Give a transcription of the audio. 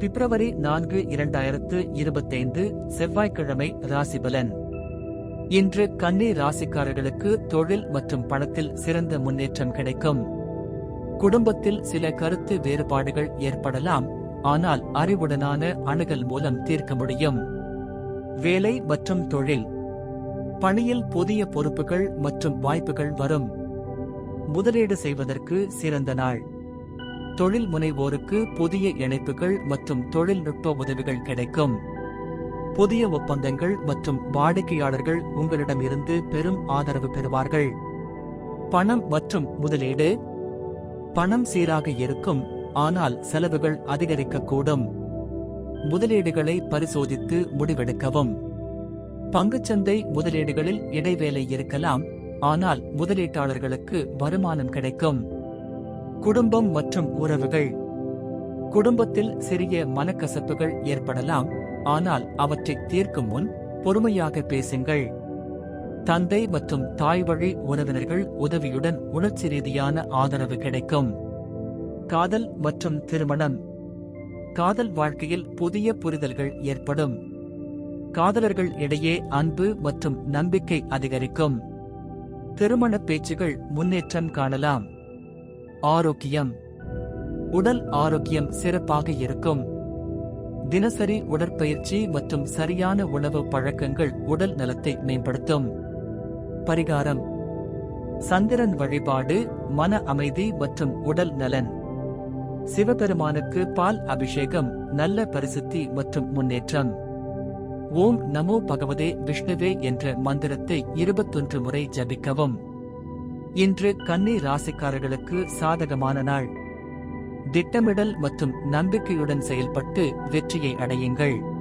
பிப்ரவரி நான்கு இரண்டாயிரத்து இருபத்தைந்து செவ்வாய்க்கிழமை ராசிபலன் இன்று கன்னி ராசிக்காரர்களுக்கு தொழில் மற்றும் பணத்தில் சிறந்த முன்னேற்றம் கிடைக்கும். குடும்பத்தில் சில கருத்து வேறுபாடுகள் ஏற்படலாம் ஆனால் அறிவுடனான அணுகல் மூலம் தீர்க்க முடியும். வேலை மற்றும் தொழில். பணியில் புதிய பொறுப்புகள் மற்றும் வாய்ப்புகள் வரும். முதலீடு செய்வதற்கு சிறந்த நாள். தொழில் முனைவோருக்கு புதிய இணைப்புகள் மற்றும் தொழில்நுட்ப உதவிகள் கிடைக்கும். புதிய ஒப்பந்தங்கள் மற்றும் வாடிக்கையாளர்கள் உங்களிடமிருந்து பெரும் ஆதரவு பெறுவார்கள். பணம் மற்றும் முதலீடு. பணம் சீராக இருக்கும் ஆனால் செலவுகள் அதிகரிக்கக்கூடும். முதலீடுகளை பரிசோதித்து முடிவெடுக்கவும். பங்குச்சந்தை முதலீடுகளில் இடைவேளை இருக்கலாம் ஆனால் முதலீட்டாளர்களுக்கு வருமானம் கிடைக்கும். குடும்பம் மற்றும் உறவுகள். குடும்பத்தில் சிறிய மனக்கசப்புகள் ஏற்படலாம். ஆனால் அவற்றை தீர்க்கும் முன் பொறுமையாக பேசுங்கள். தந்தை மற்றும் தாய் வழி உறவினர்கள் உதவியுடன் உணர்ச்சி ரீதியான ஆதரவு கிடைக்கும். காதல் மற்றும் திருமணம். காதல் வாழ்க்கையில் புதிய புரிதல்கள் ஏற்படும். காதலர்கள் இடையே அன்பு மற்றும் நம்பிக்கை அதிகரிக்கும். திருமண பேச்சுகள் முன்னேற்றம் காணலாம். ஆரோக்கியம். உடல் ஆரோக்கியம் சிறப்பாக இருக்கும். தினசரி உடற்பயிற்சி மற்றும் சரியான உணவு பழக்கங்கள் உடல் நலத்தை மேம்படுத்தும். பரிகாரம். சந்திரன் வழிபாடு மன அமைதி மற்றும் உடல் நலன். சிவபெருமானுக்கு பால் அபிஷேகம் நல்ல பரிசுத்தி மற்றும் முன்னேற்றம். ஓம் நமோ பகவதே விஷ்ணுவே என்ற மந்திரத்தை இருபத்தொன்று முறை ஜபிக்கவும். இன்று கன்னி ராசிக்காரர்களுக்கு சாதகமான நாள். திட்டமிடல் மற்றும் நம்பிக்கையுடன் செயல்பட்டு வெற்றியை அடையுங்கள்.